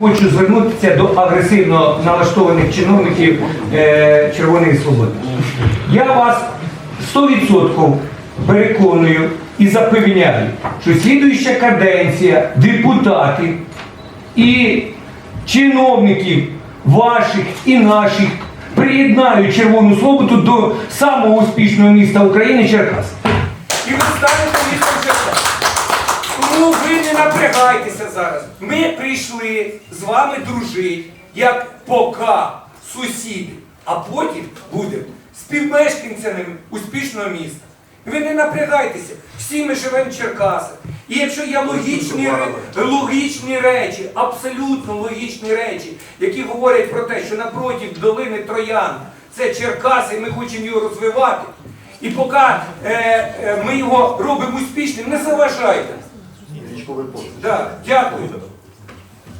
Хочу звернутися до агресивно налаштованих чиновників е, Червоної Свободи. Я вас 100% переконую і запевняю, що слідуюча каденція депутатів і чиновників ваших і наших приєднають Червону Свободу до самого успішного міста України Черкас. І ви станете містом Черкас. Напрягайтеся зараз. Ми прийшли з вами дружити, як пока сусіди, а потім будемо співмешканцями успішного міста. Ви не напрягайтеся, всі ми живемо в Черкасах. І якщо є логічні, логічні речі, абсолютно логічні речі, які говорять про те, що напротив долини Троян це Черкаси, і ми хочемо його розвивати. І поки е, е, ми його робимо успішним, не заважайте. Да, дякую.